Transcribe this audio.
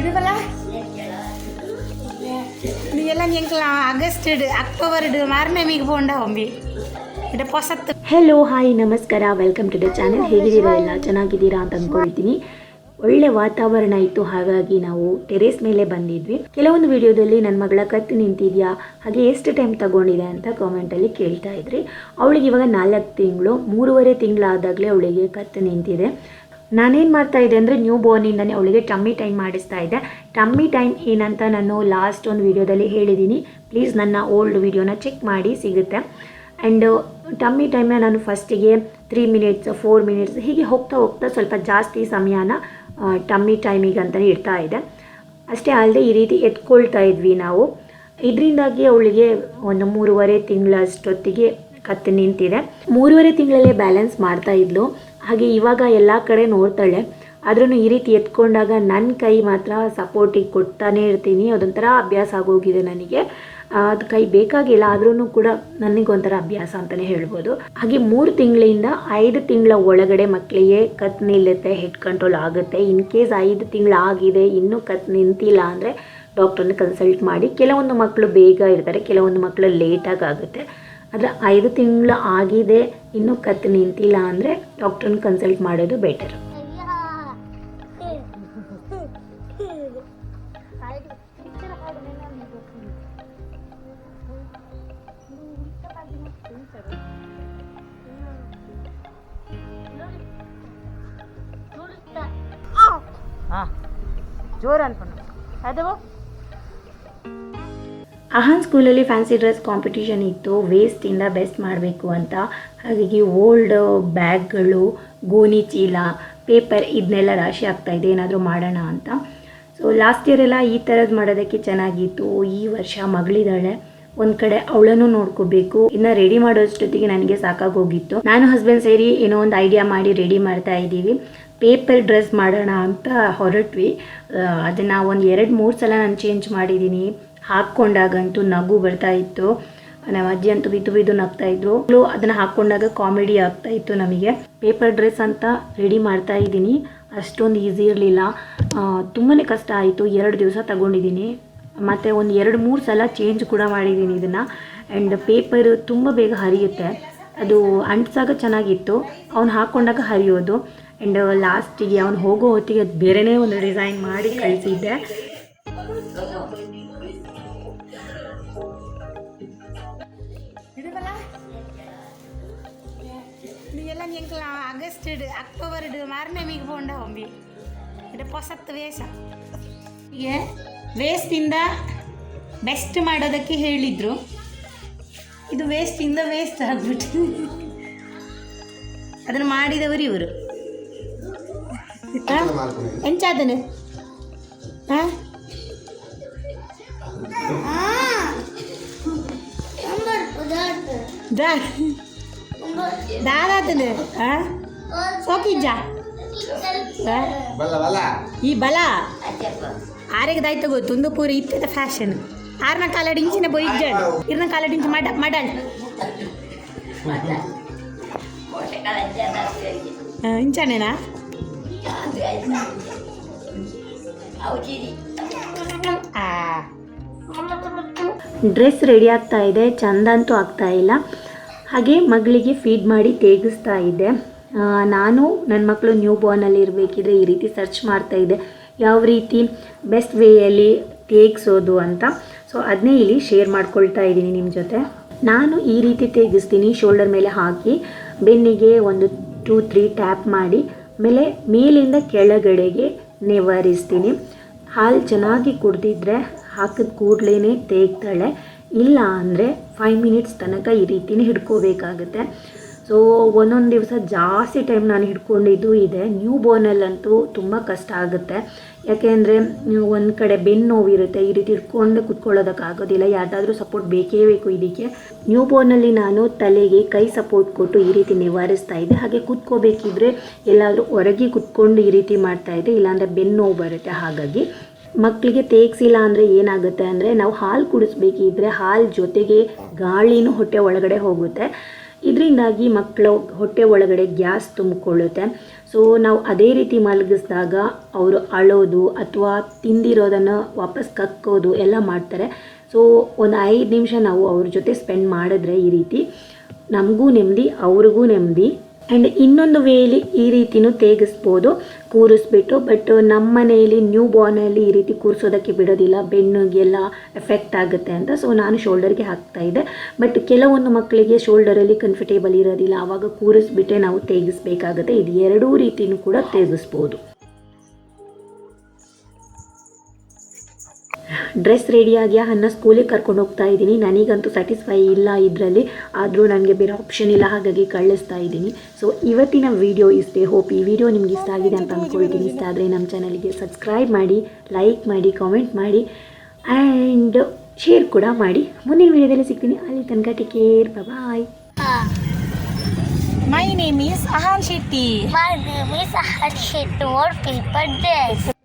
ಇಡುವಲ್ಲ August October ಮಾರನೇ ಮೀಗೆ ಬೋಂಡ ಒಮ್ಮೆ. ಇಡ ಹೆಲೋ ಹಾಯ್ ನಮಸ್ಕಾರ ವೆಲ್ಕಮ್ ಟು ದ ಚಾನೆಲ್ ಹೇಗಿದ್ದೀರಾ ಎಲ್ಲ? ಚೆನ್ನಾಗಿದ್ದೀರಾ ಅಂತ ಅಂದ್ಕೊಳ್ತೀನಿ ಒಳ್ಳೆ ವಾತಾವರಣ ಇತ್ತು, ಹಾಗಾಗಿ ನಾವು ಟೆರೇಸ್ ಮೇಲೆ ಬಂದಿದ್ವಿ. ಕೆಲವೊಂದು ವಿಡಿಯೋದಲ್ಲಿ ನನ್ನ ಮಗಳ ಕತ್ತಿ ನಿಂತಿದೆಯಾ? ಹಾಗೆ ಎಷ್ಟು ಟೈಮ್ ತಗೊಂಡಿದೆ ಅಂತ ಕಾಮೆಂಟಲ್ಲಿ ಕೇಳ್ತಾ ಇದ್ರಿ. ಅವಳಿಗೆ ಇವಾಗ ನಾಲ್ಕು ತಿಂಗಳು, ಮೂರುವರೆ ತಿಂಗಳಾದಾಗಲೇ ಅವಳಿಗೆ ಕತ್ತು ನಿಂತಿದೆ. ನಾನೇನು ಮಾಡ್ತಾ ಇದ್ದೆ ಅಂದರೆ ನ್ಯೂ ಬೋರ್ನಿಂದನೇ ಅವಳಿಗೆ ಟಮ್ಮಿ ಟೈಮ್ ಮಾಡಿಸ್ತಾ ಇದ್ದೆ. ಟಮ್ಮಿ ಟೈಮ್ ಏನಂತ ನಾನು ಲಾಸ್ಟ್ ಒಂದು ವಿಡಿಯೋದಲ್ಲಿ ಹೇಳಿದ್ದೀನಿ ಪ್ಲೀಸ್ ನನ್ನ ಓಲ್ಡ್ ವಿಡಿಯೋನ ಚೆಕ್ ಮಾಡಿ, ಸಿಗುತ್ತೆ. ಆ್ಯಂಡ್ ಟಮ್ಮಿ ಟೈಮ್ನ ನಾನು ಫಸ್ಟಿಗೆ ತ್ರೀ ಮಿನಿಟ್ಸ್ ಫೋರ್ ಮಿನಿಟ್ಸ್ ಹೀಗೆ ಹೋಗ್ತಾ ಹೋಗ್ತಾ ಸ್ವಲ್ಪ ಜಾಸ್ತಿ ಸಮಯನ ಟಮ್ಮಿ ಟೈಮಿಗೆ ಅಂತಲೇ ಇಡ್ತಾ ಇದೆ ಅಷ್ಟೇ ಅಲ್ಲದೆ ಈ ರೀತಿ ಎತ್ಕೊಳ್ತಾ ಇದ್ವಿ ನಾವು. ಇದರಿಂದಾಗಿ ಅವಳಿಗೆ ಒಂದು ಮೂರುವರೆ ತಿಂಗಳಷ್ಟೊತ್ತಿಗೆ ಕತ್ತು ನಿಂತಿದೆ. ಮೂರುವರೆ ತಿಂಗಳಲ್ಲೇ ಬ್ಯಾಲೆನ್ಸ್ ಮಾಡ್ತಾ ಇದ್ಲು. ಹಾಗೆ ಇವಾಗ ಎಲ್ಲ ಕಡೆ ನೋಡ್ತಾಳೆ. ಆದ್ರೂ ಈ ರೀತಿ ಎತ್ಕೊಂಡಾಗ ನನ್ನ ಕೈ ಮಾತ್ರ ಸಪೋರ್ಟಿಗೆ ಕೊಡ್ತಾನೆ ಇರ್ತೀನಿ. ಅದೊಂಥರ ಅಭ್ಯಾಸ ಆಗೋಗಿದೆ ನನಗೆ. ಅದು ಕೈ ಬೇಕಾಗಿಲ್ಲ ಆದ್ರೂ ಕೂಡ ನನಗೊಂಥರ ಅಭ್ಯಾಸ ಅಂತಲೇ ಹೇಳ್ಬೋದು. ಹಾಗೆ ಮೂರು ತಿಂಗಳಿಂದ ಐದು ತಿಂಗಳ ಒಳಗಡೆ ಮಕ್ಕಳಿಗೆ ಕತ್ ನಿಲ್ಲುತ್ತೆ ಹೆಡ್ ಕಂಟ್ರೋಲ್ ಆಗುತ್ತೆ. ಇನ್ ಕೇಸ್ ಐದು ತಿಂಗಳಾಗಿದೆ ಇನ್ನೂ ಕತ್ ನಿಂತಿಲ್ಲ ಅಂದರೆ ಡಾಕ್ಟ್ರನ್ನ ಕನ್ಸಲ್ಟ್ ಮಾಡಿ. ಕೆಲವೊಂದು ಮಕ್ಕಳು ಬೇಗ ಇರ್ತಾರೆ, ಕೆಲವೊಂದು ಮಕ್ಕಳು ಲೇಟಾಗಿ ಆಗುತ್ತೆ. ಆದರೆ ಐದು ತಿಂಗಳು ಆಗಿದೆ. ಇನ್ನೂ ಕತ್ತು ನಿಂತಿಲ್ಲ ಅಂದರೆ ಡಾಕ್ಟ್ರನ್ನ ಕನ್ಸಲ್ಟ್ ಮಾಡೋದು ಬೆಟರ್ ಜೋರು ಅನ್ಕೊಂಡು. ಅದು ಅಹಾನ್ ಸ್ಕೂಲಲ್ಲಿ ಫ್ಯಾನ್ಸಿ ಡ್ರೆಸ್ ಕಾಂಪಿಟಿಷನ್ ಇತ್ತು ವೇಸ್ಟಿಂದ ಬೆಸ್ಟ್ ಮಾಡಬೇಕು ಅಂತ. ಹಾಗಾಗಿ ಓಲ್ಡ್ ಬ್ಯಾಗ್ಗಳು, ಗೋಣಿ ಚೀಲ ಪೇಪರ್ ಇದನ್ನೆಲ್ಲ ರಾಶಿ ಆಗ್ತಾ ಇದೆ, ಏನಾದರೂ ಮಾಡೋಣ ಅಂತ. ಸೊ ಲಾಸ್ಟ್ ಇಯರ್ ಎಲ್ಲ ಈ ಥರದ್ದು ಮಾಡೋದಕ್ಕೆ ಚೆನ್ನಾಗಿತ್ತು. ಈ ವರ್ಷ ಮಗಳಿದ್ದಾಳೆ. ಒಂದು ಕಡೆ ಅವಳನ್ನು ನೋಡ್ಕೋಬೇಕು. ಇನ್ನು ರೆಡಿ ಮಾಡೋಷ್ಟೊತ್ತಿಗೆ ನನಗೆ ಸಾಕಾಗೋಗಿತ್ತು. ನಾನು ಹಸ್ಬೆಂಡ್ ಸೇರಿ ಏನೋ ಒಂದು ಐಡಿಯಾ ಮಾಡಿ ರೆಡಿ ಮಾಡ್ತಾ ಇದ್ದೀವಿ. ಪೇಪರ್ ಡ್ರೆಸ್ ಮಾಡೋಣ ಅಂತ ಹೊರಟ್ವಿ. ಅದನ್ನು ಒಂದು ಎರಡು ಮೂರು ಸಲ ನಾನು ಚೇಂಜ್ ಮಾಡಿದ್ದೀನಿ. ಹಾಕ್ಕೊಂಡಾಗಂತೂ ನಗು ಬರ್ತಾ ಇತ್ತು. ನಮ್ಮ ಅಜ್ಜಿ ಅಂತೂ ಬಿದ್ದು ಬಿದ್ದು ನಗ್ತಾ ಇದ್ರು. ಅದನ್ನ ಹಾಕೊಂಡಾಗ ಕಾಮಿಡಿ ಆಗ್ತಾ ಇತ್ತು ನಮಗೆ. ಪೇಪರ್ ಡ್ರೆಸ್ ಅಂತ ರೆಡಿ ಮಾಡ್ತಾ ಇದ್ದೀನಿ. ಅಷ್ಟೊಂದು ಈಸಿ ಇರಲಿಲ್ಲ. ತುಂಬಾ ಕಷ್ಟ ಆಯಿತು. ಎರಡು ದಿವಸ ತಗೊಂಡಿದ್ದೀನಿ. ಮತ್ತು ಒಂದು ಎರಡು ಮೂರು ಸಲ ಚೇಂಜ್ ಕೂಡ ಮಾಡಿದ್ದೀನಿ ಇದನ್ನು. ಆ್ಯಂಡ್ ಪೇಪರ್ ತುಂಬ ಬೇಗ ಹರಿಯುತ್ತೆ. ಅದು ಅಂಟಿಸಾಗ ಚೆನ್ನಾಗಿತ್ತು. ಅವ್ನು ಹಾಕ್ಕೊಂಡಾಗ ಹರಿಯೋದು. ಆ್ಯಂಡ್ ಲಾಸ್ಟಿಗೆ ಅವ್ನು ಹೋಗೋ ಹೊತ್ತಿಗೆ ಅದು ಬೇರೆನೇ ಒಂದು ಡಿಸೈನ್ ಮಾಡಿ ಕಳಿಸಿದ್ದೆ. எல்லாம் எங்கெல்லாம் அகஸ்டு அக்டோபர்டு மார்நமிக்கு போண்டா ஒம்பி ಇದು ಹೊಸತ್ತು ವೇಷ. ಹೀಗೆ ವೇಸ್ಟಿಂದ ಬೆಸ್ಟ್ ಮಾಡೋದಕ್ಕೆ ಹೇಳಿದರು. ಇದು ವೇಸ್ಟಿಂದ ವೇಸ್ಟ್ ಆಗಿಬಿಟ್ಟು. ಅದನ್ನು ಮಾಡಿದವರು ಇವರು. ಎಂಚಾದನು? ಹಾಂ? ದಾ ದಾದಾತನು ಹಾ ಸೋಕಿಜ್ಜ ಈ ಬಲ. ಆರೆಗದಾಯ್ತು ಗೊತ್ತು ತುಂದು ಪೂರ ಇತ್ತದ ಫ್ಯಾಷನ್ ಆರ್ನ ಕಾಲಡ್ ಇಂಚಿನ ಬೋಯ್ ಇಜ್ಜಾಳು ಇರ್ನ ಕಾಲಡಿ ಇಂಚು ಮಡ ಮಡಲ್ ಇಂಚಾನೇನಾ ಆ. ಡ್ರೆಸ್ ರೆಡಿ ಆಗ್ತಾ ಇದೆ ಚಂದ ಅಂತೂ ಆಗ್ತಾ ಇಲ್ಲ. ಹಾಗೆ ಮಗಳಿಗೆ ಫೀಡ್ ಮಾಡಿ ತೇಗಿಸ್ತಾ ಇದ್ದೆ ನಾನು ನನ್ನ ಮಕ್ಕಳು ನ್ಯೂ ಬಾರ್ನಲ್ಲಿ ಇರಬೇಕಿದ್ರೆ ಈ ರೀತಿ ಸರ್ಚ್ ಮಾಡ್ತಾ ಇದ್ದೆ ಯಾವ ರೀತಿ ಬೆಸ್ಟ್ ವೇಯಲ್ಲಿ ತೇಗಿಸೋದು ಅಂತ. ಸೊ ಅದನ್ನೇ ಇಲ್ಲಿ ಶೇರ್ ಮಾಡ್ಕೊಳ್ತಾ ಇದ್ದೀನಿ ನಿಮ್ಮ ಜೊತೆ. ನಾನು ಈ ರೀತಿ ತೇಗಿಸ್ತೀನಿ. ಶೋಲ್ಡರ್ ಮೇಲೆ ಹಾಕಿ, ಬೆನ್ನಿಗೆ ಒಂದು ಟೂ ತ್ರೀ ಟ್ಯಾಪ್ ಮಾಡಿ ಆಮೇಲೆ ಮೇಲಿಂದ ಕೆಳಗಡೆಗೆ ನಿವಾರಿಸ್ತೀನಿ. ಹಾಲು ಚೆನ್ನಾಗಿ ಕುಡ್ದಿದ್ರೆ ಹಾಕಿದ ಕೂಡಲೇ ತೇಗ್ತಾಳೆ. ಇಲ್ಲ ಅಂದರೆ ಫೈವ್ ಮಿನಿಟ್ಸ್ ತನಕ ಈ ರೀತಿನೇ ಹಿಡ್ಕೋಬೇಕಾಗುತ್ತೆ. ಸೊ ಒಂದೊಂದು ದಿವಸ ಜಾಸ್ತಿ ಟೈಮ್ ನಾನು ಹಿಡ್ಕೊಂಡಿದ್ದು ಇದೆ. ನ್ಯೂ ಬೋರ್ನಲ್ಲಂತೂ ತುಂಬ ಕಷ್ಟ ಆಗುತ್ತೆ. ಯಾಕೆಂದರೆ ಒಂದು ಕಡೆ ಬೆನ್ನು ನೋವಿರುತ್ತೆ, ಈ ರೀತಿ ಹಿಡ್ಕೊಂಡು ಕುತ್ಕೊಳ್ಳೋದಕ್ಕಾಗೋದಿಲ್ಲ ಯಾರ್ದಾದ್ರೂ ಸಪೋರ್ಟ್ ಬೇಕೇ ಬೇಕು ಇದಕ್ಕೆ. ನ್ಯೂ ಬೋರ್ನಲ್ಲಿ ನಾನು ತಲೆಗೆ ಕೈ ಸಪೋರ್ಟ್ ಕೊಟ್ಟು ಈ ರೀತಿ ನಿವಾರಿಸ್ತಾ ಇದ್ದೆ. ಹಾಗೆ ಕುತ್ಕೋಬೇಕಿದ್ರೆ ಎಲ್ಲಾದರೂ ಹೊರಗೆ ಕುತ್ಕೊಂಡು ಈ ರೀತಿ ಮಾಡ್ತಾ ಇದ್ದೆ. ಇಲ್ಲಾಂದರೆ ಬೆನ್ನು ನೋವು ಬರುತ್ತೆ. ಹಾಗಾಗಿ ಮಕ್ಕಳಿಗೆ ತೇಗಿಸಿಲ್ಲ ಅಂದರೆ ಏನಾಗುತ್ತೆ ಅಂದರೆ ನಾವು ಹಾಲು ಕುಡಿಸ್ಬೇಕಿದ್ರೆ ಹಾಲು ಜೊತೆಗೆ ಗಾಳಿನೂ ಹೊಟ್ಟೆ ಒಳಗಡೆ ಹೋಗುತ್ತೆ. ಇದರಿಂದಾಗಿ ಮಕ್ಕಳು ಹೊಟ್ಟೆ ಒಳಗಡೆ ಗ್ಯಾಸ್ ತುಂಬಿಕೊಳ್ಳುತ್ತೆ. ಸೊ ನಾವು ಅದೇ ರೀತಿ ಮಲಗಿಸಿದಾಗ ಅವರು ಅಳೋದು ಅಥವಾ ತಿಂದಿರೋದನ್ನು ವಾಪಸ್ ಕಕ್ಕೋದು ಎಲ್ಲ ಮಾಡ್ತಾರೆ. ಸೊ ಒಂದು ಐದು ನಿಮಿಷ ನಾವು ಅವ್ರ ಜೊತೆ ಸ್ಪೆಂಡ್ ಮಾಡಿದ್ರೆ ಈ ರೀತಿ ನಮಗೂ ನೆಮ್ಮದಿ, ಅವ್ರಿಗೂ ನೆಮ್ಮದಿ. ಆ್ಯಂಡ್ ಇನ್ನೊಂದು ವೇಲಿ ಈ ರೀತಿನೂ ತೇಗಿಸ್ಬೋದು, ಕೂರಿಸ್ಬಿಟ್ಟು ಬಟ್ ನಮ್ಮ ಮನೆಯಲ್ಲಿ ನ್ಯೂ ಬಾರ್ನಲ್ಲಿ ಈ ರೀತಿ ಕೂರಿಸೋದಕ್ಕೆ ಬಿಡೋದಿಲ್ಲ, ಬೆನ್ನುಗೆಲ್ಲ ಎಫೆಕ್ಟ್ ಆಗುತ್ತೆ ಅಂತ. ಸೊ ನಾನು ಶೋಲ್ಡರ್ಗೆ ಹಾಕ್ತಾ ಇದ್ದೆ. ಬಟ್ ಕೆಲವೊಂದು ಮಕ್ಕಳಿಗೆ ಶೋಲ್ಡರಲ್ಲಿ ಕಂಫರ್ಟೇಬಲ್ ಇರೋದಿಲ್ಲ. ಆವಾಗ ಕೂರಿಸ್ಬಿಟ್ಟೆ ನಾವು ತೇಗಿಸ್ಬೇಕಾಗುತ್ತೆ. ಇದು ಎರಡೂ ರೀತಿನೂ ಕೂಡ ತೇಗಿಸ್ಬೋದು. ಡ್ರೆಸ್ ರೆಡಿಯಾಗಿ ಅನ್ನ ಸ್ಕೂಲಿಗೆ ಕರ್ಕೊಂಡು ಹೋಗ್ತಾ ಇದ್ದೀನಿ. ನನಗಂತೂ ಸ್ಯಾಟಿಸ್ಫೈ ಇಲ್ಲ ಇದರಲ್ಲಿ. ಆದರೂ ನನಗೆ ಬೇರೆ ಆಪ್ಷನ್ ಇಲ್ಲ. ಹಾಗಾಗಿ ಕಳಿಸ್ತಾ ಇದ್ದೀನಿ. ಸೊ ಇವತ್ತಿನ ವಿಡಿಯೋ ಇಷ್ಟೇ. ಹೋಪ್ ಈ ವಿಡಿಯೋ ನಿಮ್ಗೆ ಇಷ್ಟ ಆಗಿದೆ ಅಂತ ಅಂದ್ಕೊಳ್ತೀನಿ ಇಷ್ಟ ಆದರೆ ನಮ್ಮ ಚಾನಲ್ಗೆ ಸಬ್ಸ್ಕ್ರೈಬ್ ಮಾಡಿ ಲೈಕ್ ಮಾಡಿ ಕಾಮೆಂಟ್ ಮಾಡಿ ಆ್ಯಂಡ್ ಶೇರ್ ಕೂಡ ಮಾಡಿ. ಮುಂದಿನ ವಿಡಿಯೋದಲ್ಲಿ ಸಿಗ್ತೀನಿ. ಅಲ್ಲಿ ತನಕ take care bye My name is Ahan Shetty. My name is Ahan Shetty. More paper dress.